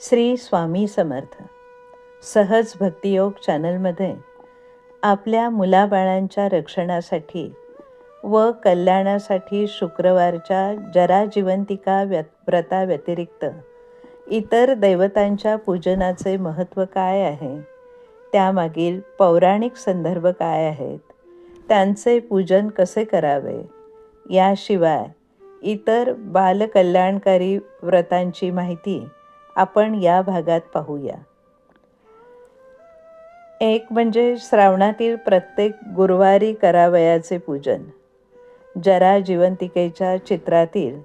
श्री स्वामी समर्थ. सहज भक्तियोग चॅनलमध्ये आपल्या मुलाबाळांच्या रक्षणासाठी व कल्याणासाठी शुक्रवारच्या जरा जिवंतिका व्य व्रताव्यतिरिक्त इतर दैवतांच्या पूजनाचे महत्त्व काय आहे? त्यामागील पौराणिक संदर्भ काय आहेत? त्यांचे पूजन कसे करावे? याशिवाय इतर बालकल्याणकारी व्रतांची माहिती आपण या भागात पाहूया. एक म्हणजे श्रावणातील प्रत्येक गुरुवारी करावयाचे पूजन. जरा जिवंतिकेच्या चित्रातील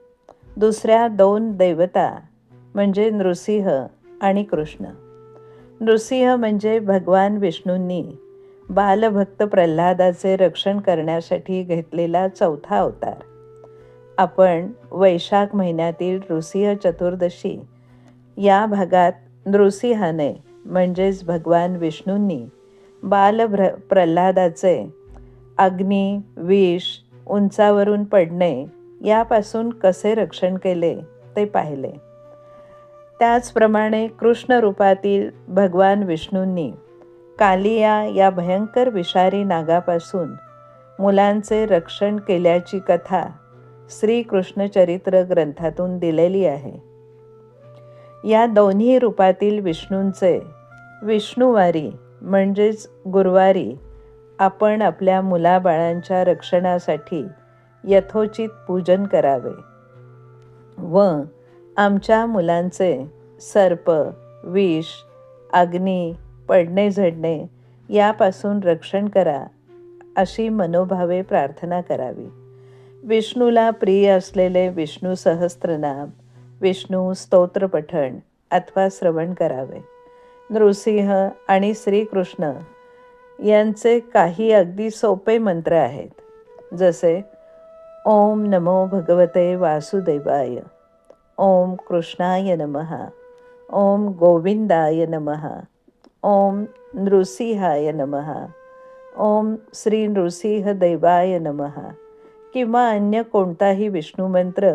दुसऱ्या दोन दैवता म्हणजे नृसिंह आणि कृष्ण. नृसिंह म्हणजे भगवान विष्णूंनी बालभक्त प्रल्हादाचे रक्षण करण्यासाठी घेतलेला चौथा अवतार. आपण वैशाख महिन्यातील नृसिंह चतुर्दशी या भागात नृसिंहाने म्हणजेच भगवान विष्णूंनी बालभ्र प्रल्हादाचे अग्नी विष उंचावरून पडणे यापासून कसे रक्षण केले ते पाहिले. त्याचप्रमाणे कृष्ण रूपातील भगवान विष्णूंनी कालिया या भयंकर विषारी नागापासून मुलांचे रक्षण केल्याची कथा श्रीकृष्णचरित्र ग्रंथातून दिलेली आहे. या दोन्ही रूपातील विष्णूंचे विष्णुवारी म्हणजेच गुरुवारी आपण आपल्या मुलाबाळांच्या रक्षणासाठी यथोचित पूजन करावे व आमच्या मुलांचे सर्प विष अग्नी पडणे झडणे यापासून रक्षण करा अशी मनोभावे प्रार्थना करावी. विष्णूला प्रिय असलेले विष्णू सहस्त्रनाम विष्णू स्तोत्र पठण अथवा श्रवण करावे. नृसिंह आणि श्रीकृष्ण यांचे काही अगदी सोपे मंत्र आहेत. जसे ओम नमो भगवते वासुदेवाय ओम कृष्णाय नमः ओम गोविंदाय नमः ओम नृसिंहाय नमः ओम श्री नृसिंह देवाय नमः किंवा अन्य कोणताही विष्णू मंत्र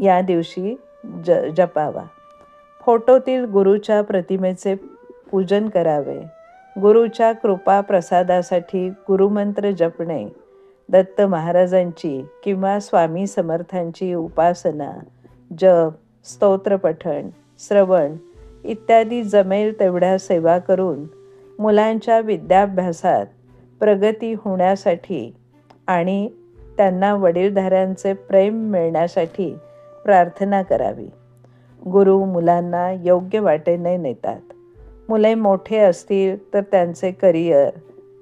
या दिवशी ज जपावा. फोटोतील गुरुच्या प्रतिमेचे पूजन करावे. गुरुच्या कृपा प्रसादासाठी गुरुमंत्र जपणे. दत्त महाराजांची किंवा स्वामी समर्थांची उपासना जप स्तोत्रपठण श्रवण इत्यादी जमेल तेवढ्या सेवा करून मुलांच्या विद्याभ्यासात प्रगती होण्यासाठी आणि त्यांना वडीलधाऱ्यांचे प्रेम मिळण्यासाठी प्रार्थना करावी. गुरु मुलांना योग्य वाटेने नेतात. मुले मोठे असतील तर त्यांचे करिअर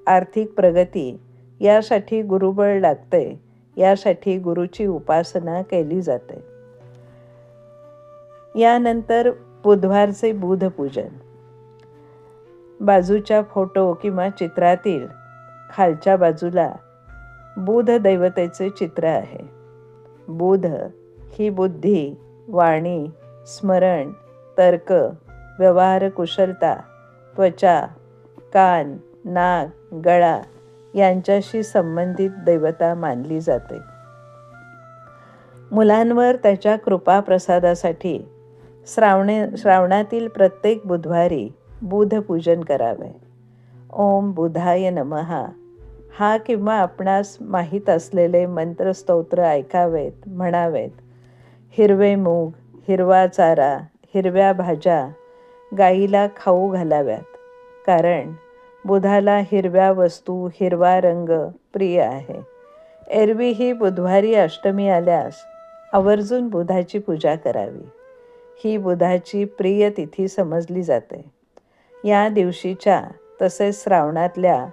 आर्थिक प्रगती यासाठी गुरुबळ लागते यासाठी गुरुची उपासना केली जाते. यानंतर बुधवारचे बुधपूजन. बाजूच्या फोटो किंवा चित्रातील खालच्या बाजूला बुध दैवतेचे चित्र आहे. बुध ही बुद्धी वाणी स्मरण तर्क व्यवहार कुशलता त्वचा कान नाक गळा यांच्याशी संबंधित दैवता मानली जाते. मुलांवर त्याच्या कृपाप्रसादासाठी श्रावणे श्रावणातील प्रत्येक बुधवारी बुधपूजन करावे. ओम बुधाय नमहा हा किंवा आपणास माहीत असलेले मंत्रस्तोत्र ऐकावेत म्हणावेत. हिरवे मूग हिरवा चारा हिरव्या भाज्या गाईला खाऊ घालाव्यात. कारण बुधाला हिरव्या वस्तू हिरवा रंग प्रिय आहे. एरवी ही बुधवारी अष्टमी आल्यास आवर्जून बुधाची पूजा करावी. ही बुधाची प्रिय तिथी समजली जाते. या दिवशीच्या तसेच श्रावणातल्या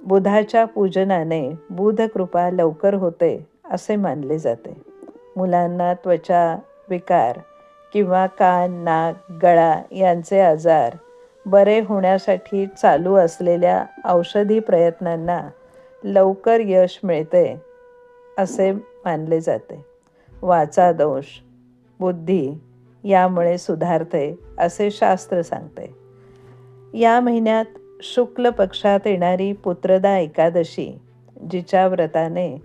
बुधाच्या पूजनाने बुधकृपा लवकर होते असे मानले जाते. मुलांना त्वचा विकार किंवा कान नाक गळा यांचे आजार बरे होण्यासाठी चालू असलेल्या औषधी प्रयत्नांना लवकर यश मिळते असे मानले जाते. वाचा दोष बुद्धी यामुळे सुधारते असे शास्त्र सांगते. या महिन्यात शुक्ल पक्षात येणारी पुत्रदा एकादशी जिच्या व्रताने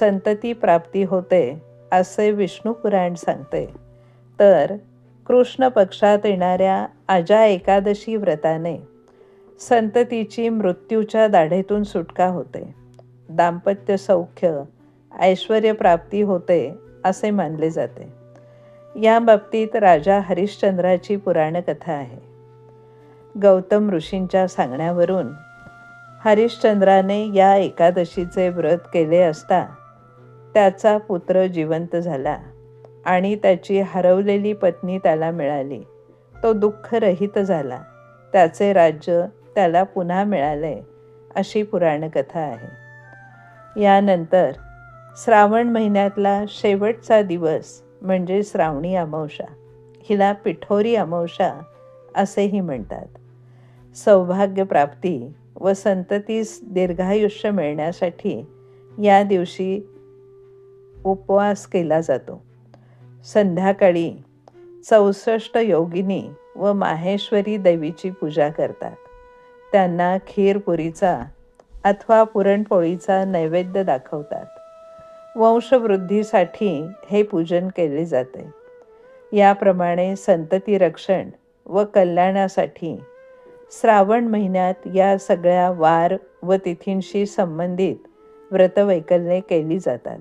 संतती प्राप्ती होते असे विष्णू पुराण सांगते. तर कृष्ण पक्षात येणाऱ्या अजा एकादशी व्रताने संततीची मृत्यूच्या दाढेतून सुटका होते. दाम्पत्य सौख्य ऐश्वर्यप्राप्ती होते असे मानले जाते. या बाबतीत राजा हरिश्चंद्राची पुराणकथा आहे. गौतम ऋषींच्या सांगण्यावरून हरिश्चंद्राने या एकादशीचे व्रत केले असता त्याचा पुत्र जिवंत झाला आणि त्याची हरवलेली पत्नी त्याला मिळाली. तो दुःखरहित झाला. त्याचे राज्य त्याला पुन्हा मिळाले अशी पुराणकथा आहे. यानंतर श्रावण महिन्यातला शेवटचा दिवस म्हणजे श्रावणी अमावशा हिला पिठोरी अमावशा असेही म्हणतात. सौभाग्यप्राप्ती व संततीस दीर्घायुष्य मिळण्यासाठी या दिवशी उपवास केला जातो. संध्याकाळी चौसष्ट योगिनी व माहेश्वरी देवीची पूजा करतात. त्यांना खीरपुरीचा अथवा पुरणपोळीचा नैवेद्य दाखवतात. वंशवृद्धीसाठी हे पूजन केले जाते. याप्रमाणे संतती रक्षण व कल्याणासाठी श्रावण महिन्यात या सगळ्या वार व तिथींशी संबंधित व्रतवैकल्ये केली जातात.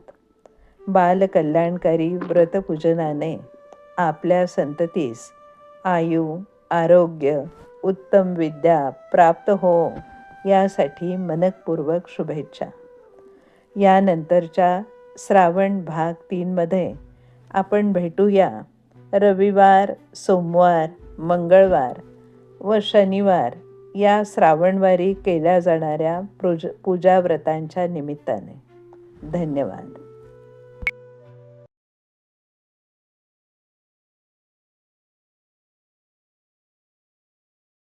बालकल्याणकारी व्रतपूजनाने आपल्या संततीस आयु आरोग्य उत्तम विद्या प्राप्त हो यासाठी मनकपूर्वक शुभेच्छा. यानंतरच्या श्रावण भाग तीनमध्ये आपण भेटूया रविवार सोमवार मंगळवार व शनिवार या श्रावणवारी केल्या जाणाऱ्या पूज पूजा व्रतांच्या निमित्ताने. धन्यवाद.